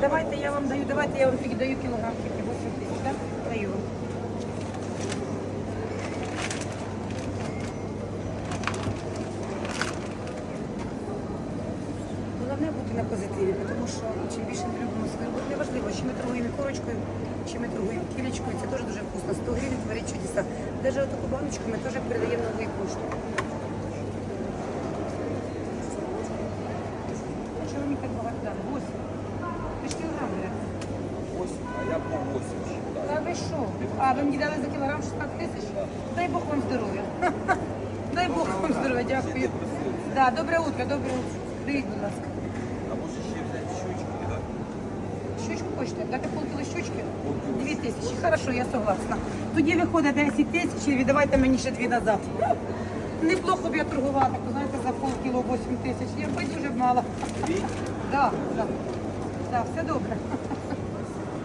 Давайте я вам даю, давайте я вам тільки даю кілограм тільки 8 тисяч, так? Даю. Головне бути на позитиві, тому що чим більше ми любимо свою роботу, неважливо, чи ми торгуємо корочкою, чи ми торгуємо кілечкою, це теж дуже вкусно. 100 гривень творить чудеса. Навіть таку баночку ми теж передаємо новою поштою. А чого мені так багато дали? 8. Ж кілограм берете. 8, а я по 8 считаю. Та ви що? А, ви мені дали за кілограм 16 тисяч? Дай Бог вам здоров'я. Дай Бог вам здоров'я, дякую. Да, добре утро, добре утро. Дивіть, будь ласка. А може ще взяти щучки, да? Щучку хочете? Дати полкіло щучки? Дві тисячі. Хорошо, я согласна. Тоді виходить 10 тисяч і віддавайте мені ще дві назад. Неплохо б я торгувала, так, знаєте, за полкіло 8 тисяч. Я б дуже б мала. Дві? Да, да. Да, все добре.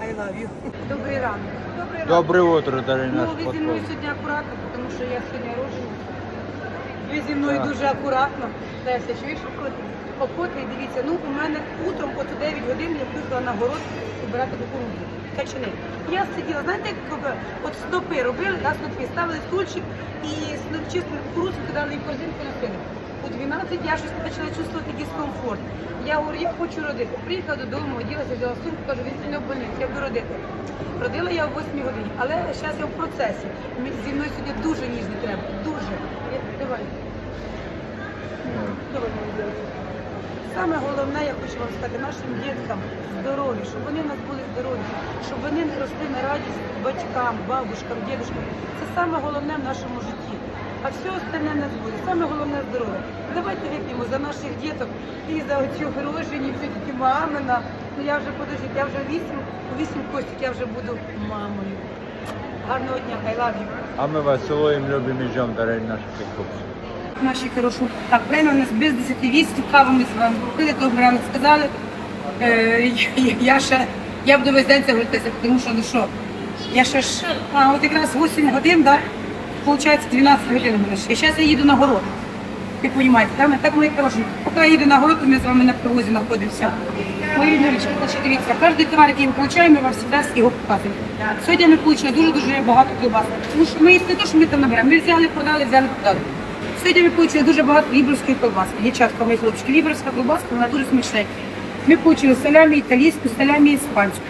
I love you. Добрий ранок. Добрий ранок. Доброе утро, дорогие Ну, ви зі мною сьогодні акуратно, тому що я сьогодні рожена. Ви зі мною Так. дуже акуратно. Леся, чуєш, о котрій, дивіться, ну у мене утром от у 9 годин я поїхала на город збирати кукурудзу. Качани. Я сиділа, знаєте, як от снопи робили, да, снопи, ставили стульчик і сноп чистили кукурудзу, кидали її в корзинку носили. У 12 я щось почала чувствувати дискомфорт. Я говорю, я хочу родити. Приїхала додому, оділася, взяла сумку, кажу, мене в больниці, я буду родити. Родила я о 8 годині, але зараз я в процесі. Зі мною сьогодні дуже ніжно треба, дуже. Я- Давай. Давай. Саме головне, я хочу вам сказати, нашим діткам здорові, щоб вони в нас були здорові, щоб вони не росли на радість батькам, бабушкам, дідушкам. Це саме головне в нашому житті. А все остальне в нас буде. Саме головне здоров'я. Давайте вип'ємо за наших діток і за оцю грошені, цю тільки мамина. Ну я вже подождіть, я вже вісім, у вісім костік я вже буду мамою. Гарного дня, I love you. А мы вас целуем, любим и ждем, дорогие наши подписчики. Наші хороші. Так, время у нас без 10 вісім, каву ми з вами купили, добре ранок сказали. Е, я, ще, я буду весь день це говоритися, тому що, ну що, я ще ж, а от якраз 8 годин, да, виходить 12 годин буде. І зараз я їду на город. Ви розумієте, так, ми- так мої хороші. Поки я їду на город, ми з вами на привозі знаходимося. Мої новички, значить, дивіться, кожен товар, який ми получаємо, ми вам завжди його показуємо. Сьогодні ми отримали дуже-дуже багато колбас. Тому що ми їх не те, що ми там наберемо, ми взяли, продали, взяли, продали. Сьогодні ми отримали дуже багато ліберської колбаски. Дівчатка, мої хлопчики, ліберська колбаска, вона дуже смачна. Ми отримали салямі італійську, салямі іспанську.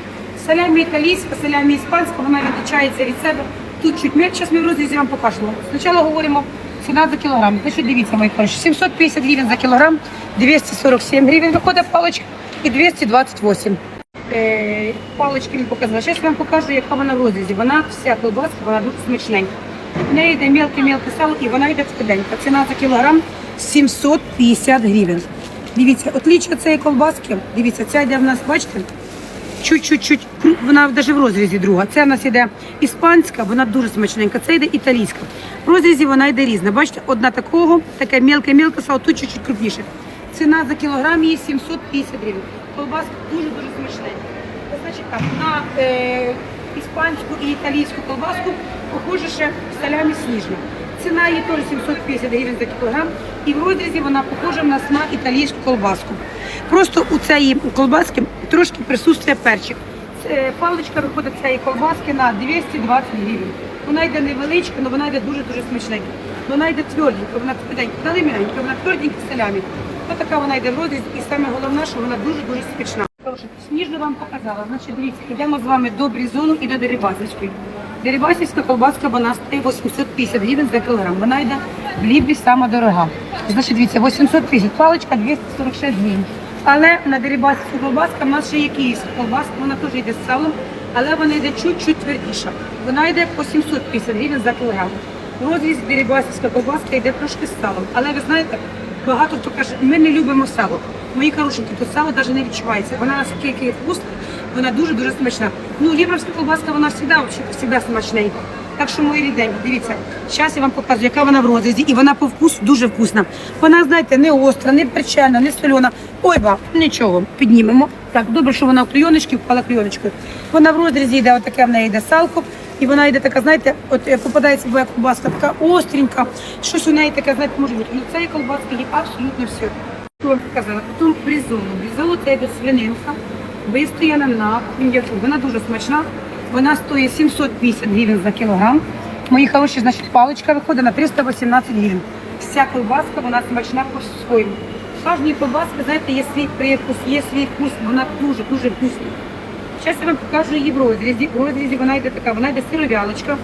Салямі італійська, салямі іспанська, вона відрізняється від себе. Тут чуть менше, зараз ми в розрізі вам покажемо. Спочатку говоримо ціна за кілограм. Значить, дивіться, мої хороші, 750 гривень за кілограм, 247 гривень виходить паличка і 228. Е, палички ми показали. Зараз я вам покажу, яка вона в розрізі. Вона вся колбаска, вона дуже смачненька. В неї йде мелке-мелке сало і вона йде скиденька. Ціна за кілограм 750 гривень. Дивіться, отліччя цієї колбаски, дивіться, ця йде в нас, бачите, чуть-чуть, вона навіть в розрізі друга. Це в нас йде іспанська, вона дуже смачненька. Це йде італійська. В розрізі вона йде різна. Бачите, одна такого, таке мелке-мелке сало, тут чуть-чуть крупніше. Ціна за кілограм її 750 гривень. Колбаска дуже-дуже смачненька. Значить так, на е, іспанську і італійську колбаску похоже ще салямі сніжна. Ціна її теж 750 гривень за кілограм. І в розрізі вона похожа на італійську колбаску. Просто у цієї колбаски трошки присутствує перчик. Це паличка виходить цієї колбаски на 220 гривень. Вона йде невеличка, але вона йде дуже-дуже смачненька. Вона йде тверденька, вона тверденька, дали м'ягенька, вона тверденька з салямі. Ось така вона йде в розрізі, і саме головне, що вона дуже-дуже смачна. Сніжно вам показала. Значить, дивіться, йдемо з вами до Брізону і до Дерибасівської. Дерибасівська колбаска, вона стоїть 850 гривень за кілограм. Вона йде в Лібрі сама дорога. Значить, дивіться, 850, паличка 246 гривень. Але на Дерибасівську колбаска в нас ще є київська колбаска, вона теж йде з салом, але вона йде чуть-чуть твердіша. Вона йде по 750 гривень за кілограм. В розрізі Дерибасівська колбаска йде трошки з салом. Але ви знаєте, багато хто каже, ми не любимо сало. Мої хорошенькі, тут сало навіть не відчувається. Вона наскільки вкусна, вона дуже-дуже смачна. Ну, лібровська колбаска, вона завжди, завжди смачненька. Так що, мої ріденькі, дивіться, зараз я вам покажу, яка вона в розрізі, і вона по вкусу дуже вкусна. Вона, знаєте, не остра, не перчена, не солена. Ой, ба, нічого, піднімемо. Так, добре, що вона в клейоночки, впала клейоночкою. Вона в розрізі йде, отаке в неї йде салко. І вона йде така, знаєте, от е, попадається бо колбаска, така остренька, щось у неї таке, знаєте, може бути. Ну, цієї колбаски є абсолютно все. Показала? Потім брізолу. Брізолу це йде свининка. вистояна на м'яку. Вона дуже смачна. Вона стоїть 750 гривень за кілограм. Мої хороші, значить, паличка виходить на 318 гривень. Вся колбаска, вона смачна по-своєму. Кожній колбаски, знаєте, є свій привкус, є свій вкус, вона дуже-дуже вкусна. Зараз я вам покажу її в розрізі. В розрізі вона йде така, вона йде сировялочка.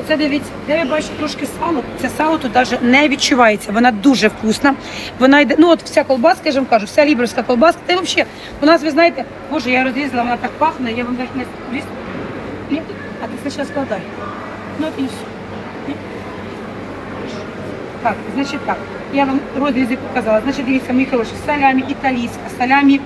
Оце дивіться, де ви бачите трошки сало. Це сало тут навіть не відчувається. Вона дуже вкусна. Вона йде, ну от вся колбаска, я ж вам кажу, вся ліберська колбаска. Та й взагалі, у нас, ви знаєте, боже, я розрізала, вона так пахне, я вам навіть не скажу. Ні? А ти спочатку складай. Ну і. Так, значить так. Я вам розрізи показала. Значить, дивіться, мої хороші, салямі італійська, салямі.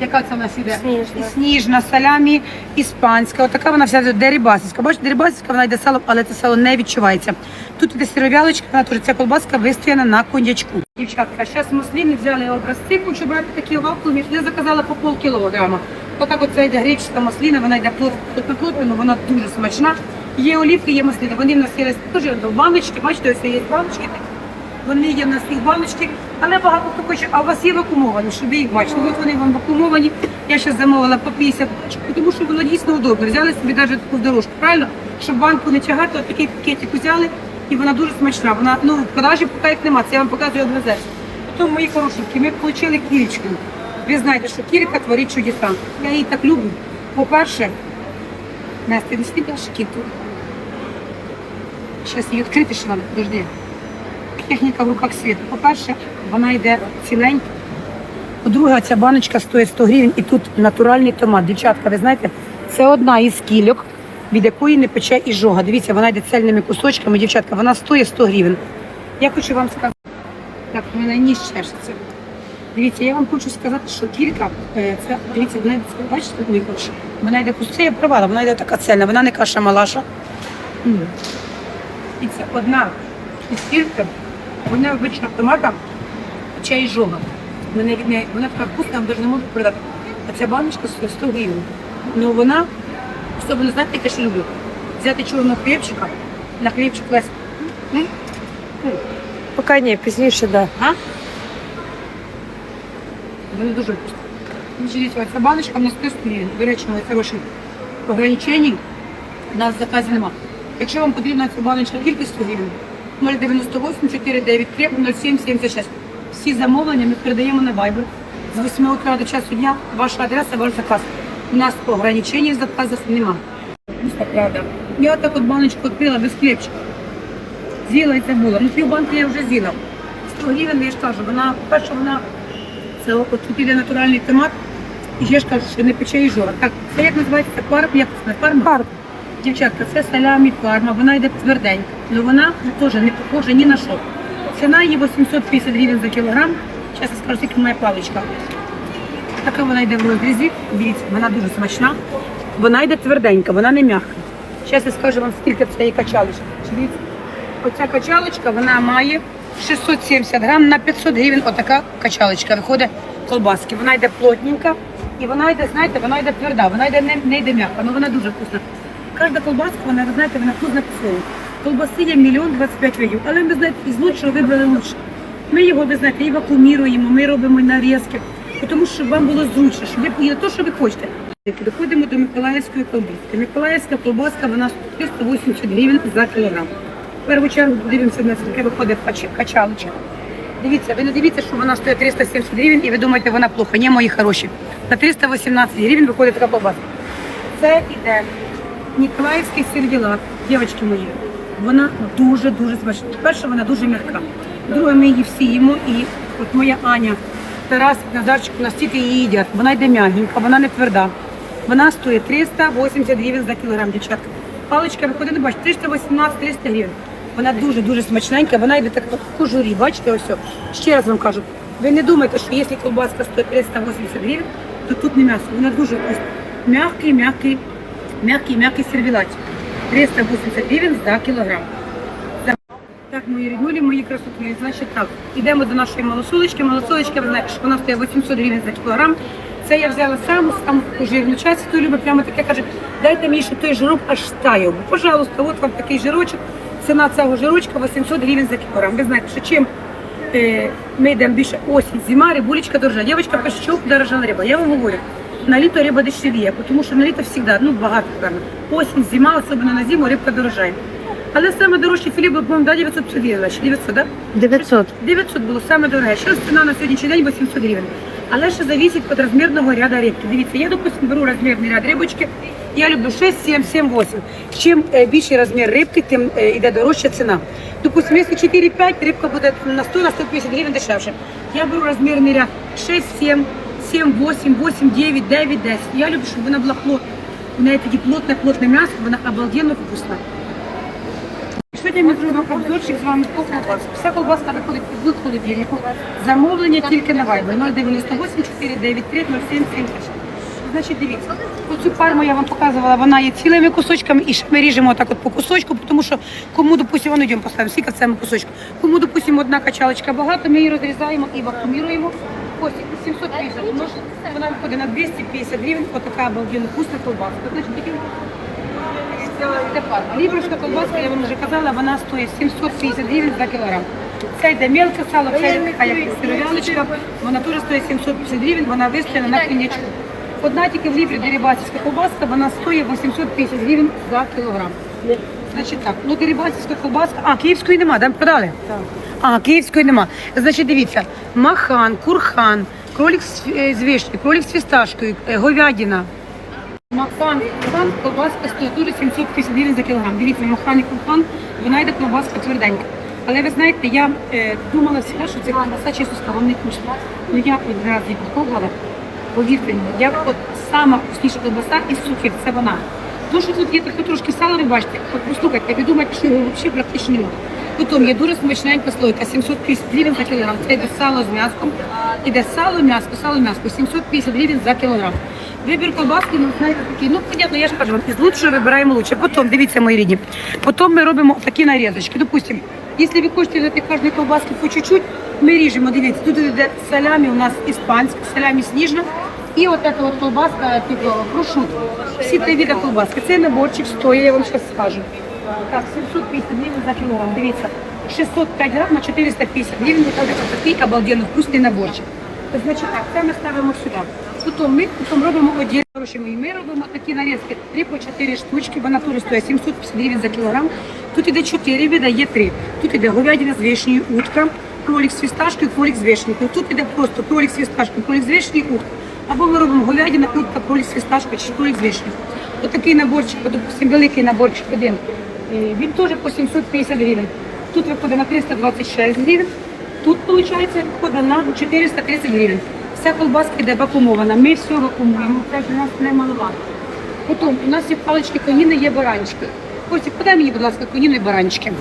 Яка це в нас іде? Сніжна. Сніжна, салямі іспанська. Отака вона вся дерибасівська. Бачите, дерибасівська, вона йде салом, але це сало не відчувається. Тут іде сировялочка, вона теж ця колбаска вистояна на коньячку. Дівчатка, зараз маслини взяли образці, хочу брати такі вакуумі. Я заказала по пол кілограма. Отак оце йде гречка маслина, вона йде плотно, вона дуже смачна. Є олівки, є маслини. Вони в нас є теж в баночки, бачите, ось є баночки. Вони є в нас їх баночки, але багато хто хоче, а у вас є вакуумовані, щоб ви їх бачили. От вони вам вакуумовані. Я ще замовила по 50 баночок, тому що воно дійсно удобно. Взяли собі навіть таку дорожку, правильно? Щоб банку не тягати, от такий пакетик взяли, і вона дуже смачна. Вона ну в продажі поки їх немає, це я вам показую образець. Потім, мої хорошенькі, ми отримали кірочку. Ви знаєте, що кірка творить чудеса. Я її так люблю. По-перше, Настя, не слідиш кіту. Зараз її відкрити ще надо, подожди техніка в руках світу. По-перше, вона йде ціленька. По-друге, ця баночка стоїть 100 гривень і тут натуральний томат. Дівчатка, ви знаєте, це одна із кільок, від якої не пече і жога. Дивіться, вона йде цельними кусочками. Дівчатка, вона стоїть 100 гривень. Я хочу вам сказати, так, в мене ніж чешеться. Дивіться, я вам хочу сказати, що кілька, е, це, дивіться, вона йде, бачите, хороші? Вона йде кус- я провала, вона йде така цельна, вона не каша малаша. І це одна із кілька, вона обична томата, чай жога. Мене від неї, вона така вкусна, я вам навіть не можу передати. А ця баночка стоїть 100 гривень. Ну вона, особливо знаєте, яке що люблю? Взяти чорного хлібчика, на хлібчик? М. Поки ні, пізніше, да. А? Вони дуже вкусні. Значить, дивіться, ця баночка в нас 100 гривень. До речі, мої хороші ограничень у нас в заказі нема. Якщо вам потрібна ця баночка тільки 100 гривень, 098 493 07 76. Всі замовлення ми передаємо на Viber. З 8 утра до часу дня ваша адреса, ваш заказ. У нас ограничень в заказах немає. Правда. Я так от баночку відкрила без хлібчика. З'їла і це було. Ну, пів банки я вже з'їла. 100 гривень, я ж кажу, вона, перша вона, це от тут іде натуральний томат, і я ж кажу, що не пече і жора. Так, це як називається це парм, як це? Парм. Дівчатка, це салямі парма, вона йде тверденька, але вона теж не похожа ні на що. Ціна її 850 гривень за кілограм. Зараз я скажу, скільки моя паличка. Така вона йде в розрізі. Дивіться, вона дуже смачна. Вона йде тверденька, вона не м'яка. Зараз я скажу вам, скільки цієї качалочки. Дивіться, оця качалочка, вона має 670 грам на 500 гривень. Отака качалочка виходить колбаски. Вона йде плотненька і вона йде, знаєте, вона йде тверда, вона йде не, не йде м'яка, але вона дуже вкусна. Кожна колбаска, вона, ви знаєте, вона вкусна по-своєму. Колбаси є мільйон 25 видів, але ми, знаєте, із лучшого вибрали лучше. Ми його, ви знаєте, і вакууміруємо, ми робимо нарізки, тому що вам було зручно, щоб ви поїли те, що ви хочете. Доходимо до Миколаївської колбаски. Миколаївська колбаска, вона стоїть 380 гривень за кілограм. В першу чергу подивимося, на скільки виходить кач- качалочка. Дивіться, ви не дивіться, що вона стоїть 370 гривень і ви думаєте, вона плохо. Ні, мої хороші. На 318 гривень виходить така колбаска. Це іде Ніколаївський сервілат, дівчатки мої. Вона дуже-дуже смачна. Перше, вона дуже м'яка. Друге, ми її всі їмо. І от моя Аня, Тарас, Назарчик, у нас тільки її їдять. Вона йде м'ягенька, вона не тверда. Вона стоїть 380 гривень за кілограм, дівчатка. Паличка виходить, бачите, 318-300 гривень. Вона дуже-дуже смачненька, вона йде так в кожурі, бачите, ось. Ще раз вам кажу, ви не думайте, що якщо колбаска стоїть 380 гривень, то тут не м'ясо, вона дуже вкусна. Мягкий, мягкий, мягкий, мягкий 380 гривень за кілограм. Так, мої ріднулі, мої красотки, значить так, йдемо до нашої малосолочки. Малосолочка, ви що вона стоїть 800 гривень за кілограм. Це я взяла саму таку жирну часть, хто любить прямо таке, каже, дайте мені, щоб той жирок аж таяв. Пожалуйста, от вам такий жирочок. Ціна цього жирочка 800 гривень за кілограм. Ви знаєте, що чим е, ми йдемо більше осінь, зима, рибулечка дорожа. Дівчинка каже, що дорожала риба. Я вам говорю, на літо риба дешевіє, тому що на літо завжди, ну багато кажуть. Осінь, зима, особливо на зиму, рибка дорожає. Але саме дорожчий філіп був, по-моєму, да, 950 гривень, чи 900, да? 900. 900 було саме дороге. Зараз ціна на сьогоднішній день 800 гривень. Але ще зависить від розмірного ряду рибки. Дивіться, я, допустим, беру розмірний ряд рибочки. Я люблю 6, 7, 7, 8. Чим е, більший розмір рибки, тим йде дорожча ціна. Допустим, якщо 4-5, рибка буде на 100 на 150 гривень дешевше. Я беру розмірний ряд 6, 7, 7, 8, 8, 9, 9, 10. Я люблю, щоб вона була плотна. У неї тоді плотне, плотне м'ясо, вона обалденно вкусна. Сьогодні ми зробимо обзорчик з вами по колбаску. Вся колбаска виходить в холодильнику. Замовлення тільки на Viber 098 493 0776. Значить, дивіться, оцю парму я вам показувала, вона є цілими кусочками, і ми ріжемо так от по кусочку, тому що кому, допустимо, ну йдемо поставимо, скільки в цьому кусочку. Кому, допустимо, одна качалочка багато, ми її розрізаємо і вакууміруємо. Ось 750, ну, вона виходить на 250 гривень, отака обалденно вкусна колбаска. Значить, такі колбаска, я вам вже казала, вона стоїть 750 гривень за кілограм. Це йде мелке сало, це така як сиров'ялочка, вона теж стоїть 750 гривень, вона вистояна на коньячку. Одна тільки в лібрі дерибатівська колбаска, вона стоїть 850 гривень за кілограм. Значить так, ну дерибатівська колбаска, а, київської нема, да, подали? Так. А, київської нема. Значить, дивіться, махан, курхан, кролик з, е, з вишні, кролик з фісташкою, е, говядина, Махан, махан, колбаска стоїть дуже 750 гривень за кілограм. Дивіться, махан і курхан, вона йде колбаска тверденька. Але ви знаєте, я е, думала завжди, що це колбаса чисто стала не вкусна. Ну я один раз її попробувала, повірте мені, я от сама вкусніша колбаса із сухих, це вона. То, що тут є таке трошки сала, ви бачите, от послухайте, ви думаєте, що його взагалі практично немає. Потім є дуже смачненька слойка, 750 гривень за кілограм. Це йде сало з м'яском, іде сало, м'яско, сало, м'яско, 750 гривень за кілограм. Вибір колбаски, ну знаєте, такий, ну понятно, я ж кажу, із лучшого вибираємо лучше. Потім, дивіться, мої рідні, потім ми робимо такі нарізочки. Допустим, якщо ви хочете взяти кожної колбаски по чуть-чуть, ми ріжемо, дивіться, тут йде салямі у нас іспанська, салямі сніжна. І от ця от колбаска, типу, прошут. Всі три види колбаски. Цей наборчик стоїть, я вам зараз скажу. Так, 750 гривень за кілограм. Дивіться, 605 грам на 450 гривень. Виходить такий обалденно вкусний наборчик. Значить так, це ми ставимо сюди. Потім ми потім робимо оділ. Коротше, ми, робимо такі нарізки 3 по 4 штучки, вона теж стоїть 750 гривень за кілограм. Тут іде 4 вида, є 3. Тут іде говядина з вишнею, утка, кролик з фісташкою, кролик з вишнею. Тут іде просто кролик з фісташкою, кролик з вишнею, утка. Або ми робимо говядина, утка, кролик з фісташкою чи кролик з вишнею. Отакий наборчик, от, допустим, великий наборчик один. Е, Він теж по 750 гривень. Тут виходить на 326 гривень. Тут, виходить, виходить на 430 гривень. Вся колбаска йде вакуумована. Ми все вакуумуємо, це у нас не маловато. Потім у нас є палички коніни, є баранчики. Костік, подай мені, будь ласка, коніну і баранчики.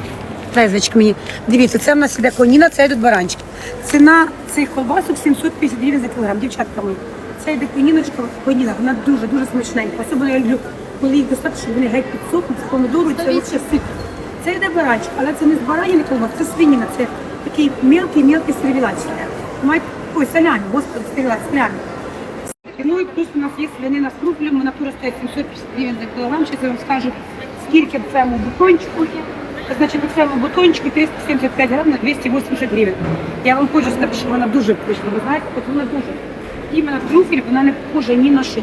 Дай мені. Дивіться, це в нас іде коніна, це йдуть баранчики. Ціна цих колбасок 750 гривень за кілограм. Дівчатка мої. Це йде коніночка, коніна, вона дуже-дуже смачненька. Особливо я люблю, коли їх достатньо, вони геть підсохнуть, з помидору, і це лише сип. Це йде баранчик, але це не з баранини колбас, це свиніна, це такий мелкий-мелкий сервілач. Мають, ой, салямі, господи, сервілач, салямі. Ну і плюс у нас є свинина з круплем, вона теж стоїть 750 гривень за кілограм. Зараз я вам скажу, скільки в цьому бутончику. Значить, в цьому бутончику 375 грам на 280 гривень. Я вам хочу сказати, що вона дуже вкусна. Ви знаєте, от вона дуже. Іменно трюфель, вона не похожа ні на що.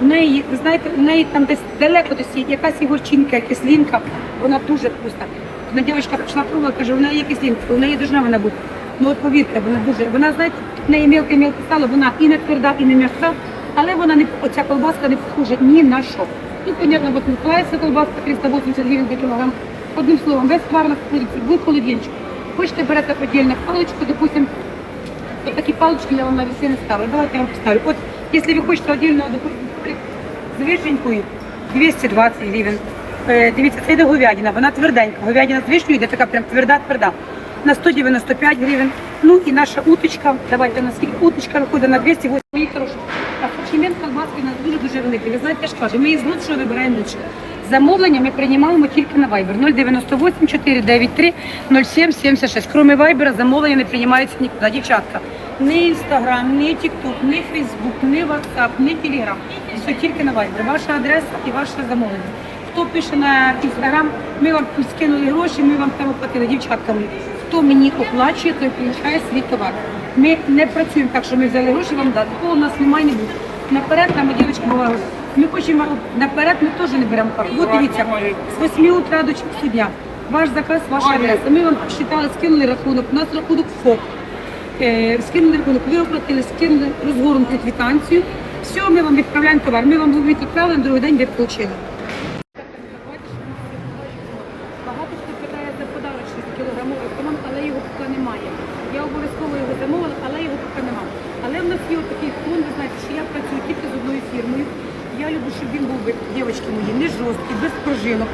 У неї, знаєте, у неї там десь далеко десь є якась гірчинка, кислинка, вона дуже вкусна. Одна дівчинка прийшла пробувала, каже, у неї є кислинка, у неї должна вона бути. Ну от повірте, вона дуже, вона, знаєте, в неї мілке мілке сало, вона і не тверда, і не м'яка, але вона не оця колбаска не похожа ні на що. І, понятно, от Миколаївська колбаска 380 гривень за кілограм. Одним словом, без тварних продуктів, ви холодильничок. Хочете берете подільну паличку, допустим, вот такие палочки я вам на весы не ставлю. Давайте я вам поставлю. Вот, если вы хотите отдельно, допустим, з вишенькою 220 гривень. Е, Дивіться, це йде говядина, вона тверденька. Говядина з вишнею йде така прям тверда-тверда. На 195 гривень. Ну і наша уточка, давайте на скільки уточка виходить на 208 Мої хороші. Асортимент колбаски у нас дуже-дуже великий. Ви знаєте, я ж кажу, ми із лучшого вибираємо лучше. Замовлення ми приймаємо тільки на Viber 098 493 0776. Кроме Viber, замовлення не приймаються нікуди. Дівчатка, ні Instagram, ні TikTok, ні Facebook, ні WhatsApp, ні Telegram. Все тільки на Viber. Ваша адреса і ваше замовлення. Хто пише на Instagram, ми вам скинули гроші, ми вам там оплатили. Дівчатка. Хто мені оплачує, той получає свій товар. Ми не працюємо так, що ми взяли гроші, вам дати. Такого у нас немає не буде. Наперед нам дівчатки говорили, ми хочемо наперед, ми теж не беремо карту. От дивіться, з 8 утра до часу дня. Ваш заказ, ваша адреса. Ми вам посчитали, скинули рахунок. У нас рахунок ФОП. Е, скинули рахунок, ви оплатили, скинули розгорнуту квитанцію. Все, ми вам відправляємо товар. Ми вам відправили, на другий день ви отримали. Багато хто питає за подарочний кілограмовий автомат, але його поки немає. Я обов'язково його замовила, але його поки немає. Але в нас є такий фонд, що я працюю тільки з одною фірмою. Я люблю, щоб він був, дівчатки мої, не жорсткий, без прожилок.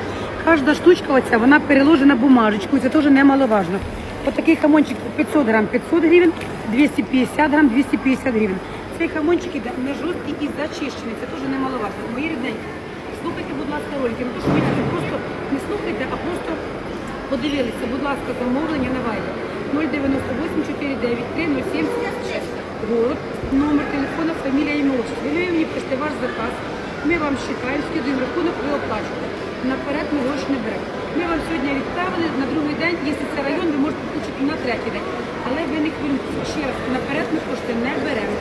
Кожна штучка оця, вона переложена бумажечку, це теж немаловажно. Отакий хамончик 500 грам 500 гривень, 250 грам 250 гривень. Цей хамончик іде не жорсткий і зачищений, це теж немаловажно. Мої рідненькі, слухайте, будь ласка, ролики, ну то що ви просто не слухайте, а просто подивилися, будь ласка, замовлення на вайбер 098 493 076 город, номер телефона, фамілія ім'я отчество. Ви мені пишете ваш заказ, ми вам считаємо, скидуємо рахунок, ви оплачуєте. Наперед ми гроші не беремо. Ми вам сьогодні відправили, на другий день, якщо це район, ви можете включити на третій день. Але ви не хвилюйтеся, ще раз, наперед ми кошти не беремо.